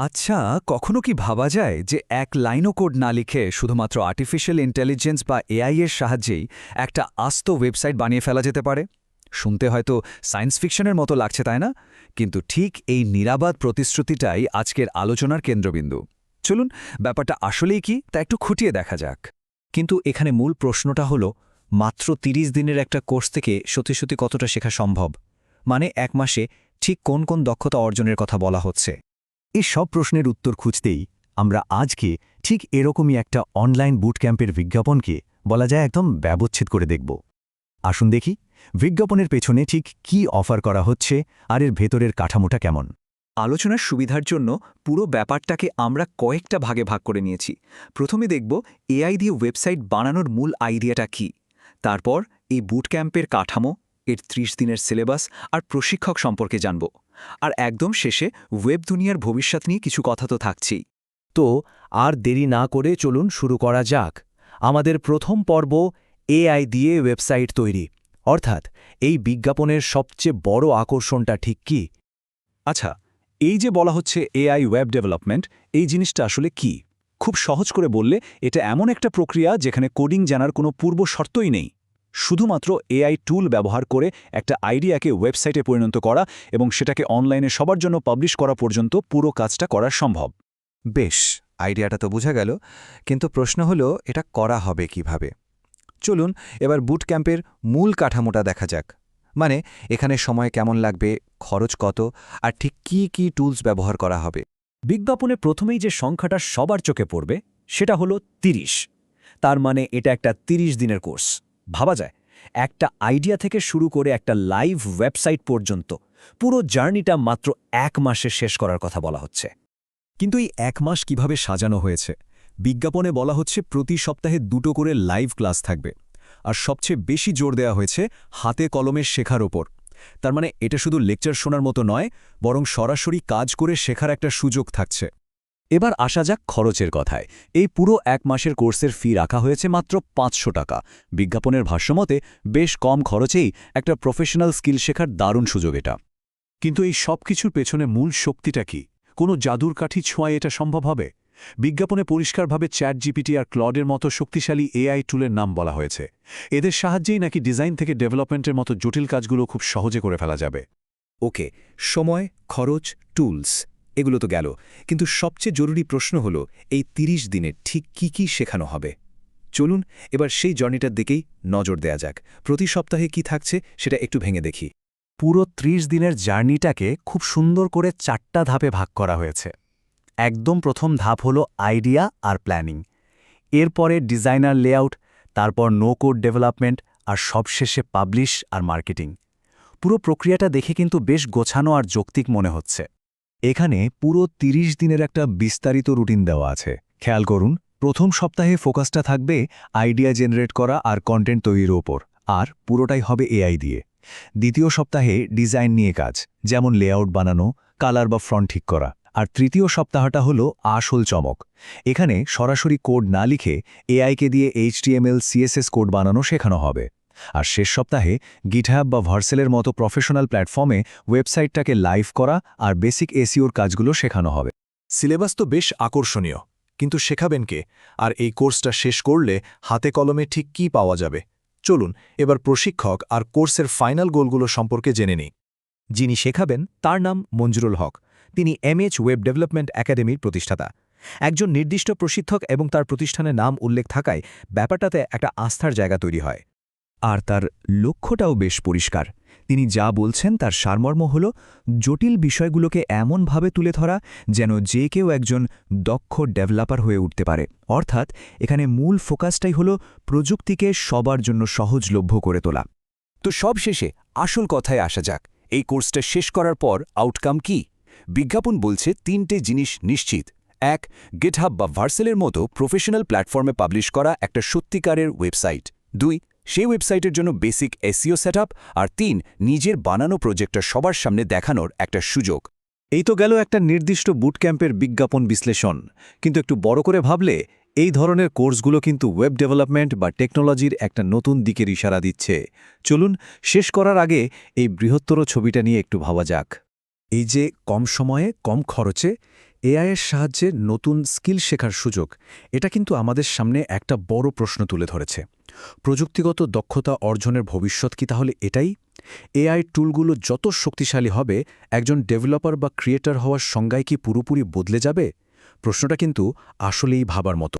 আচ্ছা কখনো কি ভাবা যায় যে এক লাইনও কোড না লিখে শুধুমাত্র আর্টিফিশিয়াল ইন্টেলিজেন্স বা এআই এর সাহায্যেই একটা আস্ত ওয়েবসাইট বানিয়ে ফেলা যেতে পারে? শুনতে হয়তো সায়েন্স ফিকশনের মতো লাগছে, তাই না? কিন্তু ঠিক এই নিরাবাদ প্রতিশ্রুতিটাই আজকের আলোচনার কেন্দ্রবিন্দু। চলুন, ব্যাপারটা আসলেই কি তা একটু খুঁটিয়ে দেখা যাক। কিন্তু এখানে মূল প্রশ্নটা হলো, মাত্র ৩০ দিনের একটা কোর্স থেকে সত্যি সত্যি কতটা শেখা সম্ভব? মানে এক মাসে ঠিক কোন কোন দক্ষতা অর্জনের কথা বলা হচ্ছে? এই সব প্রশ্নের উত্তর খুঁজতেই আমরা আজকে ঠিক এরকমই একটা অনলাইন বুট ক্যাম্পের বিজ্ঞাপনকে বলা যায় একদম ব্যবচ্ছেদ করে দেখব। আসুন দেখি বিজ্ঞাপনের পেছনে ঠিক কি অফার করা হচ্ছে আর এর ভেতরের কাঠামোটা কেমন। আলোচনার সুবিধার জন্য পুরো ব্যাপারটাকে আমরা কয়েকটা ভাগে ভাগ করে নিয়েছি। প্রথমে দেখব এআই দিয়ে ওয়েবসাইট বানানোর মূল আইডিয়াটা কি। তারপর এই বুট ক্যাম্পের কাঠামো, এর ৩০ দিনের সিলেবাস আর প্রশিক্ষক সম্পর্কে জানব। আর একদম শেষে ওয়েব দুনিয়ার ভবিষ্যৎ নিয়ে কিছু কথা তো থাকছেই। তো আর দেরি না করে চলুন শুরু করা যাক। আমাদের প্রথম পর্ব এআই দিয়ে ওয়েবসাইট তৈরি। অর্থাৎ এই বিজ্ঞাপনের সবচেয়ে বড় আকর্ষণটা ঠিক কি? আচ্ছা এই যে বলা হচ্ছে এআই ওয়েব ডেভেলপমেন্ট, এই জিনিসটা আসলে কি? খুব সহজ করে বললে, এটা এমন একটা প্রক্রিয়া যেখানে কোডিং জানার কোনো পূর্ব শর্তই নেই। শুধুমাত্র এআই টুল ব্যবহার করে একটা আইডিয়াকে ওয়েবসাইটে পরিণত করা এবং সেটাকে অনলাইনে সবার জন্য পাবলিশ করা পর্যন্ত পুরো কাজটা করা সম্ভব। বেশ আইডিয়াটা তো বোঝা গেল কিন্তু প্রশ্ন হলো এটা করা হবে কীভাবে? চলুন এবার বুট ক্যাম্পের মূল কাঠামোটা দেখা যাক। মানে এখানে সময় কেমন লাগবে খরচ কত আর ঠিক কি কি টুলস ব্যবহার করা হবে? বিজ্ঞাপনে প্রথমেই যে সংখ্যাটা সবার চোখে পড়বে সেটা হলো ৩০ তার মানে এটা একটা ৩০ দিনের কোর্স। ভাবা যায়। একটা আইডিয়া থেকে শুরু করে একটা লাইভ ওয়েবসাইট পর্যন্ত পুরো জার্নিটা মাত্র এক মাসে শেষ করার কথা বলা হচ্ছে। কিন্তু এই এক মাস কীভাবে সাজানো হয়েছে? বিজ্ঞাপনে বলা হচ্ছে প্রতি সপ্তাহে দুটো করে লাইভ ক্লাস থাকবে। আর সবচেয়ে বেশি জোর দেওয়া হয়েছে হাতে কলমে শেখার ওপর। তার মানে এটা শুধু লেকচার শোনার মতো নয়, বরং সরাসরি কাজ করে শেখার একটা সুযোগ থাকছে। এবার আসা যাক খরচের কথায়। এই পুরো এক মাসের কোর্সের ফি রাখা হয়েছে মাত্র পাঁচশো টাকা। বিজ্ঞাপনের ভাষ্যমতে, বেশ কম খরচেই একটা প্রফেশনাল স্কিল শেখার দারুণ সুযোগ এটা। কিন্তু এই সব কিছুর পেছনে মূল শক্তিটা কি? কোনো জাদুর কাঠি ছোঁয়ায় এটা সম্ভব হবে? বিজ্ঞাপনে পরিষ্কারভাবে চ্যাট জিপিটি আর ক্লডের মতো শক্তিশালী এআই টুলের নাম বলা হয়েছে। এদের সাহায্যেই নাকি ডিজাইন থেকে ডেভেলপমেন্টের মতো জটিল কাজগুলো খুব সহজে করে ফেলা যাবে। ওকে, সময়, খরচ, টুলস। এগুলো তো গেল। কিন্তু সবচেয়ে জরুরি প্রশ্ন হল, এই ৩০ দিনে ঠিক কি কি শেখানো হবে? চলুন, এবার সেই জার্নিটার দিকেই নজর দেয়া যাক। প্রতি সপ্তাহে কি থাকছে সেটা একটু ভেঙে দেখি। পুরো ৩০ দিনের জার্নিটাকে খুব সুন্দর করে চারটা ধাপে ভাগ করা হয়েছে। একদম প্রথম ধাপ হল আইডিয়া আর প্ল্যানিং। এরপরে ডিজাইনার লেআউট, তারপর নো কোড ডেভেলপমেন্ট আর সবশেষে পাবলিশ আর মার্কেটিং। পুরো প্রক্রিয়াটা দেখে কিন্তু বেশ গোছানো আর যৌক্তিক মনে হচ্ছে। এখানে পুরো ৩০ দিনের একটা বিস্তারিত রুটিন দেওয়া আছে। খেয়াল করুন, প্রথম সপ্তাহে ফোকাসটা থাকবে আইডিয়া জেনারেট করা আর কন্টেন্ট তৈরির ওপর, আর পুরোটাই হবে এআই দিয়ে। দ্বিতীয় সপ্তাহে ডিজাইন নিয়ে কাজ, যেমন লেআউট বানানো, কালার বা ফ্রন্ট ঠিক করা। আর তৃতীয় সপ্তাহটা হলো আসল চমক। এখানে সরাসরি কোড না লিখে এআইকে দিয়ে এইচটিএমএল, সিএসএস কোড বানানো শেখানো হবে। আর শেষ সপ্তাহে গিটহ্যাব বা ভার্সেলের মতো প্রফেশনাল প্ল্যাটফর্মে ওয়েবসাইটটাকে লাইভ করা আর বেসিক এসিওর কাজগুলো শেখানো হবে। সিলেবাস তো বেশ আকর্ষণীয়, কিন্তু শেখাবেন কে? আর এই কোর্সটা শেষ করলে হাতে কলমে ঠিক কি পাওয়া যাবে? চলুন, এবার প্রশিক্ষক আর কোর্সের ফাইনাল গোলগুলো সম্পর্কে জেনে নিই। যিনি শেখাবেন তার নাম মঞ্জুরুল হক। তিনি এমএচ ওয়েব ডেভেলপমেন্ট একাডেমির প্রতিষ্ঠাতা। একজন নির্দিষ্ট প্রশিক্ষক এবং তার প্রতিষ্ঠানের নাম উল্লেখ থাকায় ব্যাপারটাতে একটা আস্থার জায়গা তৈরি হয়। আর তার লক্ষ্যটাও বেশ পরিষ্কার। তিনি যা বলছেন তার সারমর্ম হল, জটিল বিষয়গুলোকে এমনভাবে তুলে ধরা যেন যে কেউ একজন দক্ষ ডেভেলপার হয়ে উঠতে পারে। অর্থাৎ এখানে মূল ফোকাসটাই হল প্রযুক্তিকে সবার জন্য সহজলভ্য করে তোলা। তো সব শেষে আসল কথায় আসা যাক। এই কোর্সটা শেষ করার পর আউটকাম কি? বিজ্ঞাপন বলছে তিনটে জিনিস নিশ্চিত। এক গেটহাব বা ভার্সেলের মতো প্রফেশনাল প্ল্যাটফর্মে পাবলিশ করা একটা সত্যিকারের ওয়েবসাইট দুই সেই ওয়েবসাইটের জন্য বেসিক এসিও সেট আর তিন, নিজের বানানো প্রজেক্টটা সবার সামনে দেখানোর একটা সুযোগ। এই তো গেল একটা নির্দিষ্ট বুট ক্যাম্পের বিজ্ঞাপন বিশ্লেষণ। কিন্তু একটু বড় করে ভাবলে, এই ধরনের কোর্সগুলো কিন্তু ওয়েব ডেভেলপমেন্ট বা টেকনোলজির একটা নতুন দিকের ইশারা দিচ্ছে। চলুন, শেষ করার আগে এই বৃহত্তর ছবিটা নিয়ে একটু ভাবা যাক। এই যে কম সময়ে, কম খরচে এআইয়ের সাহায্যে নতুন স্কিল শেখার সুযোগ, এটা কিন্তু আমাদের সামনে একটা বড় প্রশ্ন তুলে ধরেছে। প্রযুক্তিগত দক্ষতা অর্জনের ভবিষ্যৎ কি তাহলে এটাই? এআই টুলগুলো যত শক্তিশালী হবে, একজন ডেভেলপার বা ক্রিয়েটর হওয়ার সংজ্ঞায় কি পুরোপুরি বদলে যাবে? প্রশ্নটা কিন্তু আসলেই ভাবার মতো।